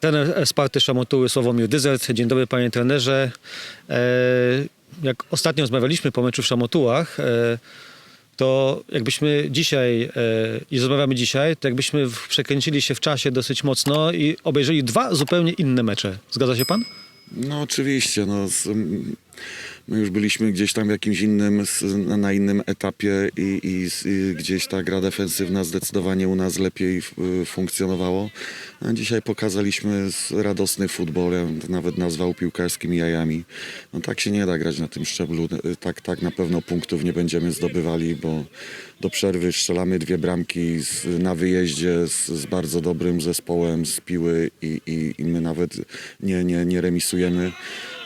Trener Sparty Szamotuły Sławomir Dyzert. Dzień dobry panie trenerze. E, jak ostatnio rozmawialiśmy po meczu w Szamotułach, e, to jakbyśmy dzisiaj, e, i rozmawiamy dzisiaj, to jakbyśmy przekręcili się w czasie dosyć mocno i obejrzeli dwa zupełnie inne mecze. Zgadza się pan? No oczywiście, no, z, my już byliśmy gdzieś tam w jakimś innym, na- innym etapie i, i, i gdzieś ta gra defensywna zdecydowanie u nas lepiej funkcjonowało. A dzisiaj pokazaliśmy radosny futbol, ja nawet nazwał piłkarskimi jajami. No tak się nie da grać na tym szczeblu, tak, tak na pewno punktów nie będziemy zdobywali, bo do przerwy strzelamy dwie bramki z, na wyjeździe z, z bardzo dobrym zespołem z piły i, i, i my nawet nie, nie, nie remisujemy.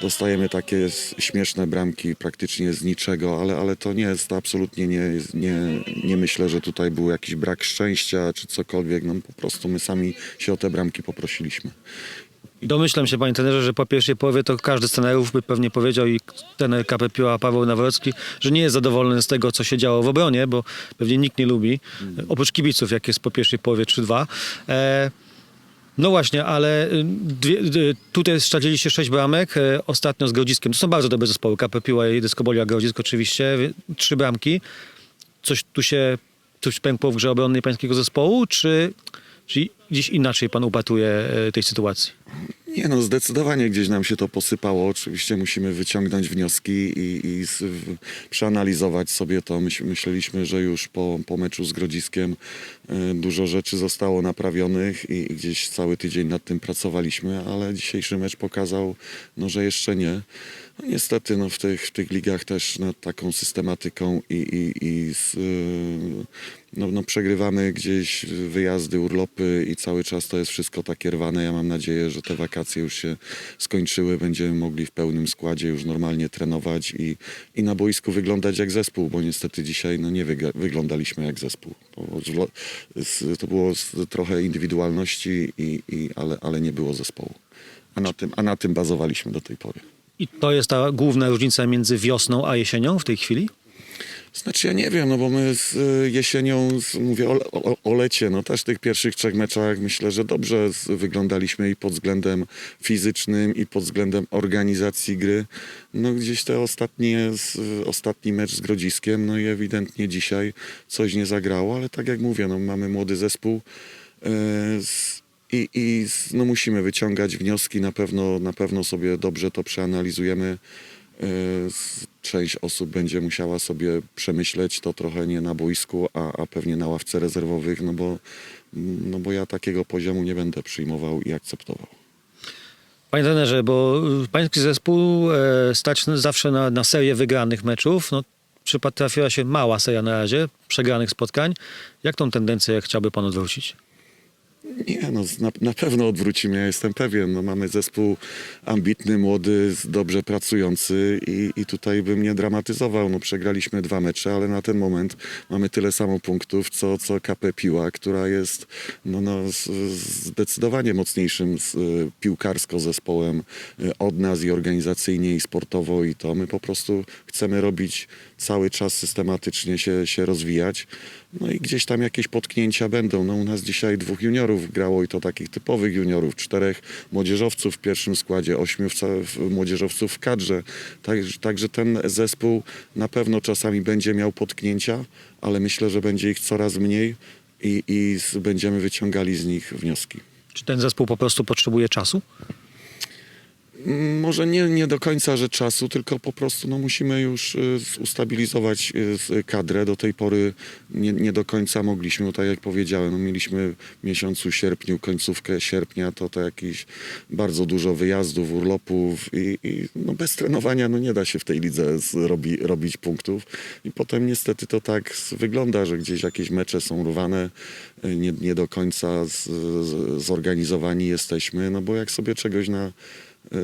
Dostajemy takie śmieszne bramki praktycznie z niczego, ale, ale to nie jest absolutnie nie, nie, nie myślę, że tutaj był jakiś brak szczęścia czy cokolwiek. No po prostu my sami się o te bramki poprosiliśmy. Domyślam się, panie trenerze, że po pierwszej połowie to każdy z trenerów by pewnie powiedział i trener KP Piła Paweł Nawrocki, że nie jest zadowolony z tego, co się działo w obronie, bo pewnie nikt nie lubi, oprócz kibiców, jak jest po pierwszej połowie 3-2. E, no właśnie, ale dwie, y, tutaj straciliście sześć bramek, e, ostatnio z Grodziskiem. To są bardzo dobre zespoły, KP Piła i Dyskobolia Grodzisk oczywiście, trzy bramki. Coś tu się, coś pękło w grze obronnej pańskiego zespołu, czy, czy gdzieś inaczej pan upatruje e, tej sytuacji? Nie no, zdecydowanie gdzieś nam się to posypało. Oczywiście musimy wyciągnąć wnioski i, i z, w, przeanalizować sobie to. Myś, myśleliśmy, że już po, po meczu z Grodziskiem y, dużo rzeczy zostało naprawionych i, i gdzieś cały tydzień nad tym pracowaliśmy, ale dzisiejszy mecz pokazał, no, że jeszcze nie. Niestety no, w, tych, w tych ligach też nad taką systematyką i, i, i z, y, no, no, przegrywamy gdzieś wyjazdy, urlopy i cały czas to jest wszystko takie rwane. Ja mam nadzieję, że te wakacje już się skończyły, będziemy mogli w pełnym składzie już normalnie trenować i, i na boisku wyglądać jak zespół, bo niestety dzisiaj no, nie wyga- wyglądaliśmy jak zespół. To było z, trochę indywidualności, i, i, ale, ale nie było zespołu. A na, tym, a na tym bazowaliśmy do tej pory. I to jest ta główna różnica między wiosną a jesienią w tej chwili? Znaczy ja nie wiem, no bo my z y, jesienią, z, mówię o, o, o lecie, no też tych pierwszych trzech meczach myślę, że dobrze wyglądaliśmy i pod względem fizycznym i pod względem organizacji gry. No gdzieś te ostatnie, ostatni mecz z Grodziskiem, no i ewidentnie dzisiaj coś nie zagrało, ale tak jak mówię, no mamy młody zespół y, z, i, i no musimy wyciągać wnioski, na pewno, na pewno sobie dobrze to przeanalizujemy. Z- Część osób będzie musiała sobie przemyśleć to trochę nie na boisku, a, a pewnie na ławce rezerwowych, no bo, no bo ja takiego poziomu nie będę przyjmował i akceptował. Panie trenerze, bo y, pański zespół e, stać zawsze na, na serię wygranych meczów. No, przytrafiła się mała seria na razie przegranych spotkań. Jak tą tendencję chciałby pan odwrócić? Nie, no na, na pewno odwrócimy, ja jestem pewien. No, mamy zespół ambitny, młody, dobrze pracujący i, i tutaj bym nie dramatyzował. No, przegraliśmy dwa mecze, ale na ten moment mamy tyle samo punktów, co, co KP Piła, która jest no, no, zdecydowanie mocniejszym y, piłkarsko zespołem y, od nas i organizacyjnie i sportowo i to. My po prostu chcemy robić cały czas systematycznie się, się rozwijać. No i gdzieś tam jakieś potknięcia będą. No u nas dzisiaj dwóch juniorów grało i to takich typowych juniorów. Czterech młodzieżowców w pierwszym składzie, ośmiu młodzieżowców w kadrze. Tak, także ten zespół na pewno czasami będzie miał potknięcia, ale myślę, że będzie ich coraz mniej i, i będziemy wyciągali z nich wnioski. Czy ten zespół po prostu potrzebuje czasu? Może nie, nie do końca, że czasu, tylko po prostu no, musimy już y, ustabilizować y, kadrę. Do tej pory nie, nie do końca mogliśmy, bo tak jak powiedziałem, no, mieliśmy w miesiącu sierpniu, końcówkę sierpnia, to to jakieś bardzo dużo wyjazdów, urlopów i, i no, bez trenowania no, nie da się w tej lidze zrobi, robić punktów. I potem niestety to tak wygląda, że gdzieś jakieś mecze są rwane, y, nie, nie do końca z, z, zorganizowani jesteśmy, no bo jak sobie czegoś na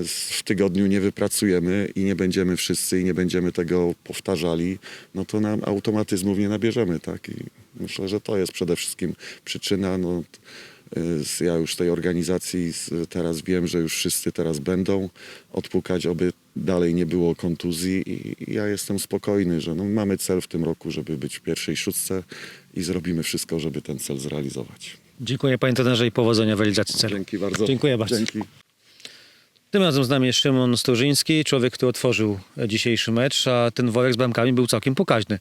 w tygodniu nie wypracujemy i nie będziemy wszyscy i nie będziemy tego powtarzali, no to nam automatyzmów nie nabierzemy, tak? I myślę, że to jest przede wszystkim przyczyna. No, ja już tej organizacji teraz wiem, że już wszyscy teraz będą odpukać, oby dalej nie było kontuzji i i ja jestem spokojny, że no, mamy cel w tym roku, żeby być w pierwszej szóstce i zrobimy wszystko, żeby ten cel zrealizować. Dziękuję panie trenerze i powodzenia w realizacji celu. Dzięki bardzo. Dziękuję bardzo. Dzięki. Tym razem z nami jest Szymon Stożyński, człowiek, który otworzył dzisiejszy mecz, a ten worek z bramkami był całkiem pokaźny.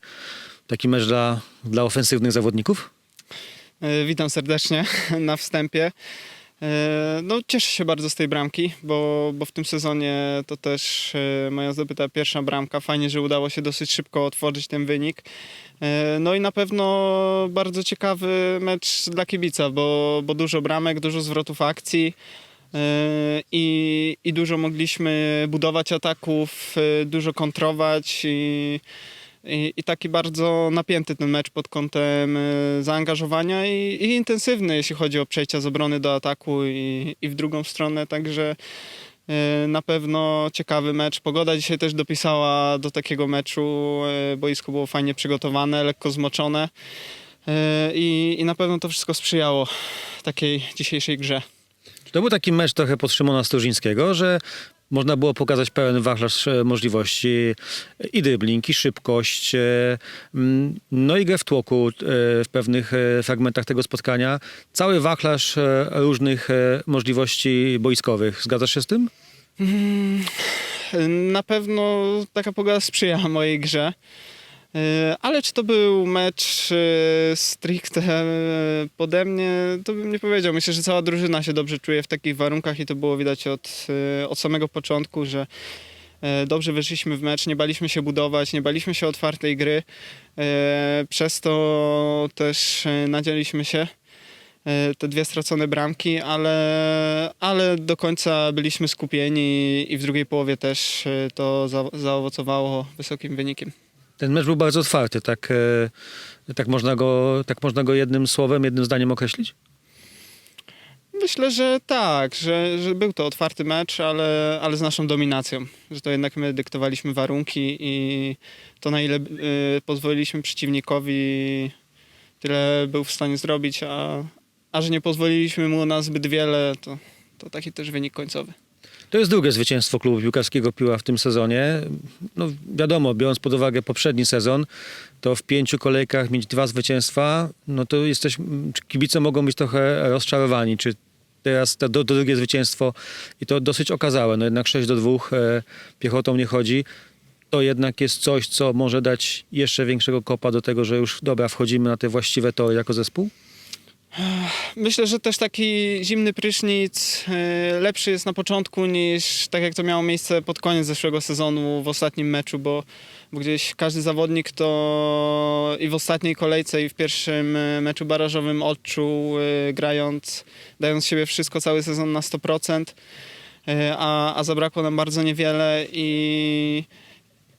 Taki mecz dla, dla ofensywnych zawodników? E, Witam serdecznie na wstępie. E, No, cieszę się bardzo z tej bramki, bo, bo w tym sezonie to też e, moja zdobyta pierwsza bramka. Fajnie, że udało się dosyć szybko otworzyć ten wynik. No i na pewno bardzo ciekawy mecz dla kibica, bo, bo dużo bramek, dużo zwrotów akcji. E, I, I dużo mogliśmy budować ataków, e, dużo kontrować i, i, I taki bardzo napięty ten mecz pod kątem e, zaangażowania i, i intensywny, jeśli chodzi o przejścia z obrony do ataku i, i w drugą stronę. Także na pewno ciekawy mecz. Pogoda dzisiaj też dopisała do takiego meczu. Boisko było fajnie przygotowane, lekko zmoczone. I, I na pewno to wszystko sprzyjało takiej dzisiejszej grze. To był taki mecz trochę pod Szymona Stożyńskiego, że można było pokazać pełen wachlarz e, możliwości e, i dribbling, i szybkość, e, mm, no i grę w tłoku w pewnych fragmentach tego spotkania. Cały wachlarz różnych możliwości boiskowych. Zgadzasz się z tym? Na pewno taka pogoda sprzyja mojej grze. E, Ale czy to był mecz e, stricte e, pode mnie, to bym nie powiedział. Myślę, że cała drużyna się dobrze czuje w takich warunkach i to było widać od, od samego początku, że dobrze wyszliśmy w mecz, nie baliśmy się budować, nie baliśmy się otwartej gry. Przez to też nadzieliśmy się te dwie stracone bramki, ale, ale do końca byliśmy skupieni i w drugiej połowie też to za, zaowocowało wysokim wynikiem. Ten mecz był bardzo otwarty, tak, e, tak, można go, tak można go jednym słowem, jednym zdaniem określić? Myślę, że tak, że, że był to otwarty mecz, ale, ale z naszą dominacją, że to jednak my dyktowaliśmy warunki i to na ile y, pozwoliliśmy przeciwnikowi, tyle był w stanie zrobić, a, a że nie pozwoliliśmy mu na zbyt wiele, to, to taki też wynik końcowy. To jest drugie zwycięstwo klubu piłkarskiego Piła w tym sezonie. No wiadomo, biorąc pod uwagę poprzedni sezon, to w pięciu kolejkach mieć dwa zwycięstwa, no to jesteś, kibice mogą być trochę rozczarowani, czy teraz to, to drugie zwycięstwo i to dosyć okazałe, no jednak 6 do 2 e, piechotą nie chodzi. To jednak jest coś, co może dać jeszcze większego kopa do tego, że już dobra, wchodzimy na te właściwe tory jako zespół? Myślę, że też taki zimny prysznic e, lepszy jest na początku niż tak jak to miało miejsce pod koniec zeszłego sezonu w ostatnim meczu, bo, bo gdzieś każdy zawodnik to i w ostatniej kolejce i w pierwszym e, meczu barażowym odczuł e, grając, dając siebie wszystko cały sezon na 100%, e, a, a zabrakło nam bardzo niewiele i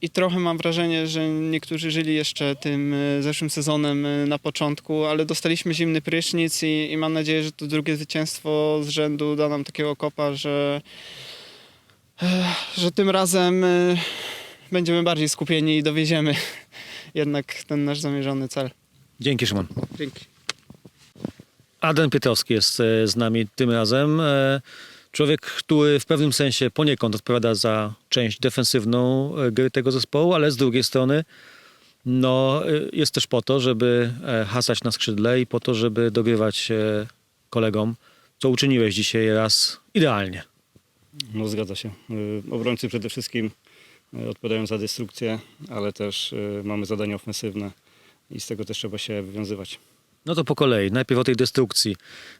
i trochę mam wrażenie, że niektórzy żyli jeszcze tym e, zeszłym sezonem e, na początku, ale dostaliśmy zimny prysznic i, i mam nadzieję, że to drugie zwycięstwo z rzędu da nam takiego kopa, że, e, że tym razem będziemy bardziej skupieni i dowieziemy jednak ten nasz zamierzony cel. Dzięki Szymon. Dzięki. Adrian Pietrowski jest z nami tym razem. Człowiek, który w pewnym sensie poniekąd odpowiada za część defensywną e, gry tego zespołu, ale z drugiej strony no, e, jest też po to, żeby e, hasać na skrzydle i po to, żeby dogrywać kolegom, co uczyniłeś dzisiaj raz idealnie. No zgadza się. Obrońcy przede wszystkim odpowiadają za destrukcję, ale też mamy zadania ofensywne i z tego też trzeba się wywiązywać. No to po kolei. Najpierw o tej destrukcji.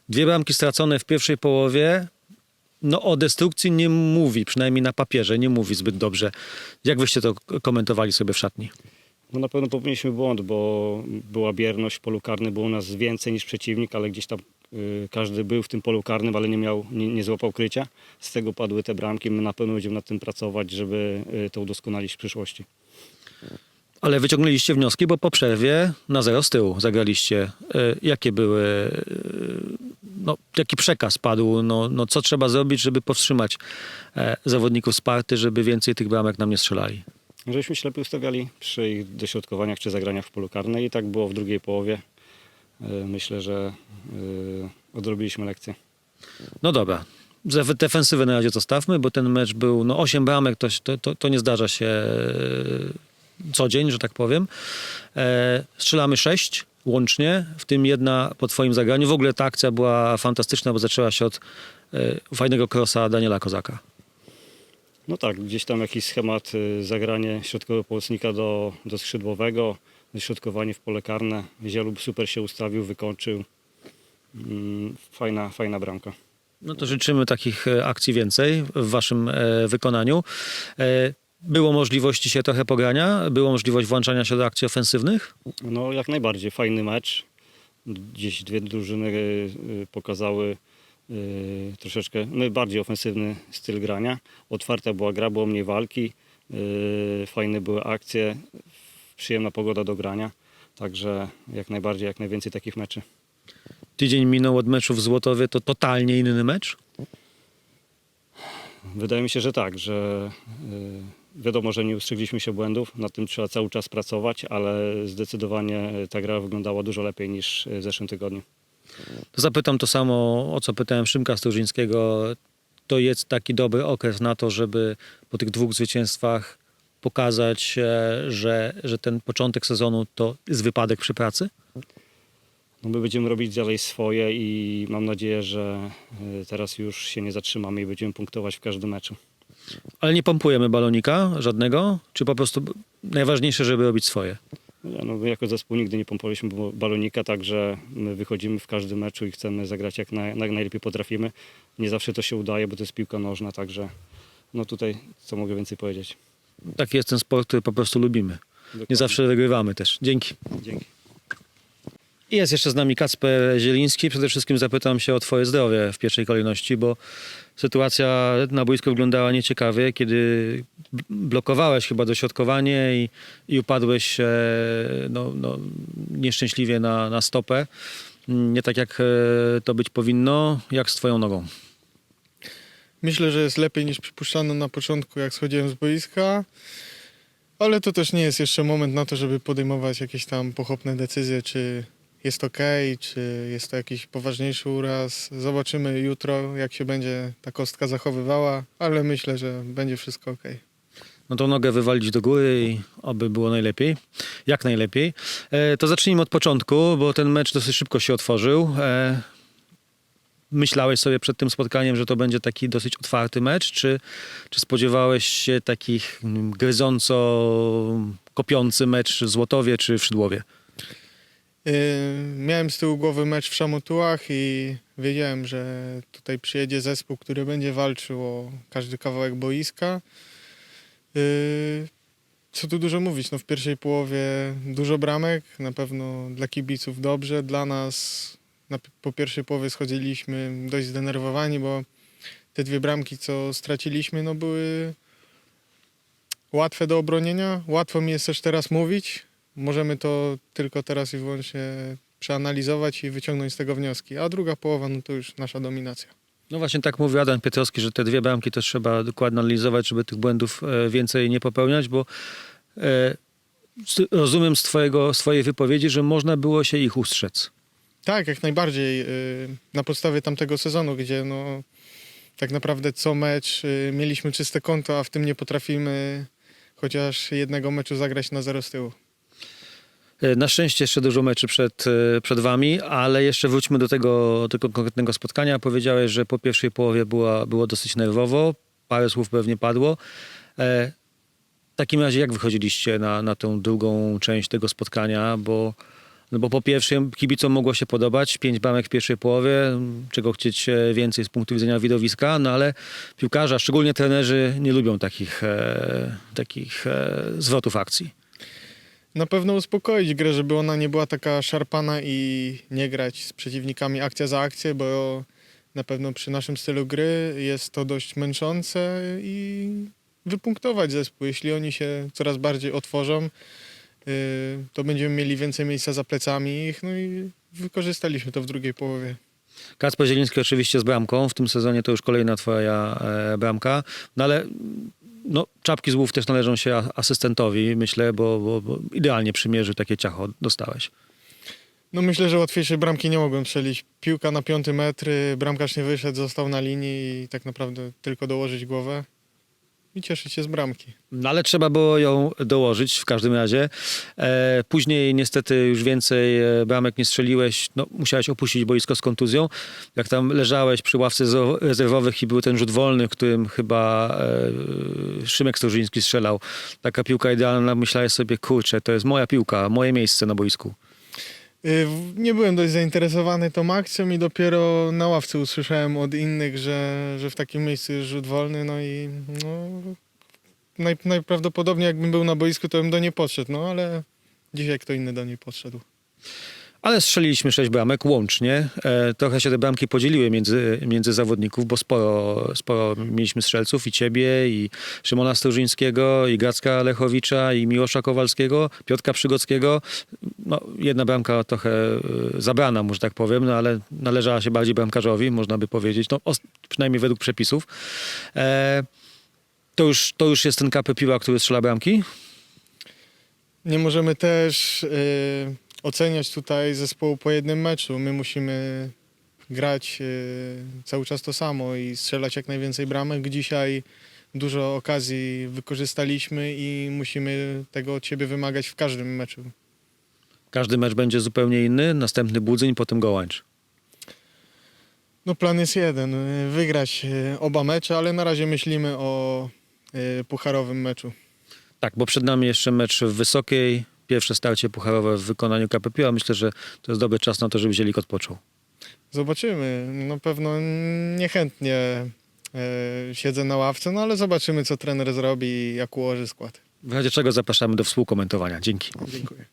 Dwie bramki stracone w pierwszej połowie. No o destrukcji nie mówi, przynajmniej na papierze, nie mówi zbyt dobrze. Jak wyście to komentowali sobie w szatni? No na pewno popełniliśmy błąd, bo była bierność w polu karnym, było nas więcej niż przeciwnik, ale gdzieś tam y, każdy był w tym polu karnym, ale nie miał, nie, nie złapał krycia. Z tego padły te bramki. My na pewno będziemy nad tym pracować, żeby y, to udoskonalić w przyszłości. Ale wyciągnęliście wnioski, bo po przerwie na zero z tyłu zagraliście. E, Jakie były, e, no, jaki przekaz padł? No, no, co trzeba zrobić, żeby powstrzymać e, zawodników Sparty, żeby więcej tych bramek nam nie strzelali? Żeśmy lepiej ustawiali przy ich dośrodkowaniach czy zagraniach w polu karnym i tak było w drugiej połowie. Y, Myślę, że y, odrobiliśmy lekcję. No dobra. Defensywę na razie zostawmy, bo ten mecz był, no 8 bramek, to, to, to, to nie zdarza się e, co dzień, że tak powiem. E, strzelamy 6, łącznie, w tym jedna po twoim zagraniu. W ogóle ta akcja była fantastyczna, bo zaczęła się od e, fajnego krosa Daniela Kozaka. No tak, gdzieś tam jakiś schemat, y, zagranie środkowego pomocnika do, do skrzydłowego, środkowanie w pole karne. Zielub super się ustawił, wykończył. Mm, Fajna, fajna bramka. No to życzymy takich e, akcji więcej w waszym e, wykonaniu. E, było możliwości się trochę pogrania? Było możliwość włączania się do akcji ofensywnych? No jak najbardziej, fajny mecz. Gdzieś dwie drużyny y, y, pokazały y, troszeczkę no, bardziej ofensywny styl grania. Otwarta była gra, było mniej walki, fajne były akcje, przyjemna pogoda do grania. Także jak najbardziej, jak najwięcej takich meczy. Tydzień minął od meczu w Złotowie, to totalnie inny mecz? Wydaje mi się, że tak, że wiadomo, że nie ustrzegliśmy się błędów, nad tym trzeba cały czas pracować, ale zdecydowanie ta gra wyglądała dużo lepiej niż w zeszłym tygodniu. Zapytam to samo, o co pytałem Szymka Sturzyńskiego. To jest taki dobry okres na to, żeby po tych dwóch zwycięstwach pokazać, e, że, że ten początek sezonu to jest wypadek przy pracy? No my będziemy robić dalej swoje i mam nadzieję, że y, teraz już się nie zatrzymamy i będziemy punktować w każdym meczu. Ale nie pompujemy balonika żadnego? Czy po prostu najważniejsze, żeby robić swoje? Nie, No, my jako zespół nigdy nie pompowaliśmy balonika, także my wychodzimy w każdym meczu i chcemy zagrać jak, naj, jak najlepiej potrafimy. Nie zawsze to się udaje, bo to jest piłka nożna, także no tutaj co mogę więcej powiedzieć. Taki jest ten sport, który po prostu lubimy. Nie Dokładnie. zawsze wygrywamy też. Dzięki. Dzięki. Jest jeszcze z nami Kacper Zieliński. Przede wszystkim zapytam się o Twoje zdrowie w pierwszej kolejności, bo sytuacja na boisku wyglądała nieciekawie, kiedy bl- blokowałeś chyba dośrodkowanie i, i upadłeś e, no, no, nieszczęśliwie na, na stopę. Nie tak jak e, to być powinno. Jak z Twoją nogą? Myślę, że jest lepiej niż przypuszczano na początku, jak schodziłem z boiska. Ale to też nie jest jeszcze moment na to, żeby podejmować jakieś tam pochopne decyzje, czy jest ok, czy jest to jakiś poważniejszy uraz. Zobaczymy jutro, jak się będzie ta kostka zachowywała, ale myślę, że będzie wszystko ok. no tą nogę wywalić do góry i oby było najlepiej, jak najlepiej. E, to zacznijmy od początku, bo ten mecz dosyć szybko się otworzył. E, myślałeś sobie przed tym spotkaniem, że to będzie taki dosyć otwarty mecz, czy, czy spodziewałeś się takich mm, gryząco kopiący mecz w Złotowie czy w Szydłowie? Yy, miałem z tyłu głowy mecz w Szamotułach i wiedziałem, że tutaj przyjedzie zespół, który będzie walczył o każdy kawałek boiska. Yy, co tu dużo mówić, no w pierwszej połowie dużo bramek, na pewno dla kibiców dobrze, dla nas na, po pierwszej połowie schodziliśmy dość zdenerwowani, bo te dwie bramki, co straciliśmy, no były łatwe do obronienia. Łatwo mi jest też teraz mówić, Możemy to tylko teraz i wyłącznie przeanalizować i wyciągnąć z tego wnioski. A druga połowa, no to już nasza dominacja. No właśnie tak mówił Adam Piotrowski, że te dwie bramki też trzeba dokładnie analizować, żeby tych błędów e, więcej nie popełniać, bo e, rozumiem z, twojego, z twojej wypowiedzi, że można było się ich ustrzec. Tak, jak najbardziej. y, Na podstawie tamtego sezonu, gdzie no, tak naprawdę co mecz mieliśmy czyste konto, a w tym nie potrafimy chociaż jednego meczu zagrać na zero z tyłu. E, Na szczęście jeszcze dużo meczy przed, e, przed wami, ale jeszcze wróćmy do tego, tego konkretnego spotkania. Powiedziałeś, że po pierwszej połowie była, było dosyć nerwowo, parę słów pewnie padło. E, W takim razie jak wychodziliście na, na tą drugą część tego spotkania, bo, no bo po pierwsze kibicom mogło się podobać, pięć bramek w pierwszej połowie, czego chcieć więcej z punktu widzenia widowiska, no ale piłkarze, szczególnie trenerzy nie lubią takich, takich zwrotów akcji. Na pewno uspokoić grę, żeby ona nie była taka szarpana i nie grać z przeciwnikami akcja za akcję, bo na pewno przy naszym stylu gry jest to dość męczące i wypunktować zespół. Jeśli oni się coraz bardziej otworzą, yy, to będziemy mieli więcej miejsca za plecami ich, no i wykorzystaliśmy to w drugiej połowie. Kacper Zieliński oczywiście z bramką. W tym sezonie to już kolejna twoja e, bramka. No ale no, czapki z głów też należą się asystentowi, myślę, bo, bo, bo idealnie przymierzył takie ciacho dostałeś. No myślę, że łatwiejszej bramki nie mogłem strzelić. Piłka na piąty metr, y, bramkarz nie wyszedł, został na linii i tak naprawdę tylko dołożyć głowę. I cieszyć się z bramki. No ale trzeba było ją dołożyć w każdym razie. E, później niestety już więcej e, bramek nie strzeliłeś. No, musiałeś opuścić boisko z kontuzją. Jak tam leżałeś przy ławce zo- rezerwowych i był ten rzut wolny, którym chyba e, Szymek Starzyński strzelał. Taka piłka idealna. Myślałeś sobie, kurczę, to jest moja piłka, moje miejsce na boisku. Y, Nie byłem dość zainteresowany tą akcją i dopiero na ławce usłyszałem od innych, że, że w takim miejscu jest rzut wolny, no i no, naj, najprawdopodobniej jakbym był na boisku, to bym do niej podszedł, no ale dzisiaj kto inny do niej podszedł. Ale strzeliliśmy sześć bramek łącznie. E, trochę się te bramki podzieliły między, między zawodników, bo sporo, sporo mieliśmy strzelców i ciebie, i Szymona Strużyńskiego, i Gacka Lechowicza, i Miłosza Kowalskiego, Piotka Przygockiego. No, jedna bramka trochę e, zabrana, może tak powiem, no, ale należała się bardziej bramkarzowi, można by powiedzieć, no, przynajmniej według przepisów. E, to, już, to już jest ten kapy piła, który strzela bramki? Nie możemy też y, oceniać tutaj zespołu po jednym meczu. My musimy grać y, cały czas to samo i strzelać jak najwięcej bramek. Dzisiaj dużo okazji wykorzystaliśmy i musimy tego od siebie wymagać w każdym meczu. Każdy mecz będzie zupełnie inny, następny Budzyń, potem Gołańcz. No plan jest jeden, y, wygrać y, oba mecze, ale na razie myślimy o pucharowym meczu. Tak, bo przed nami jeszcze mecz w Wysokiej, pierwsze starcie pucharowe w wykonaniu KPP, a myślę, że to jest dobry czas na to, żeby Zielik odpoczął. Zobaczymy. No pewno niechętnie y, siedzę na ławce, no ale zobaczymy co trener zrobi i jak ułoży skład. W razie czego zapraszamy do współkomentowania. Dzięki. Dziękuję.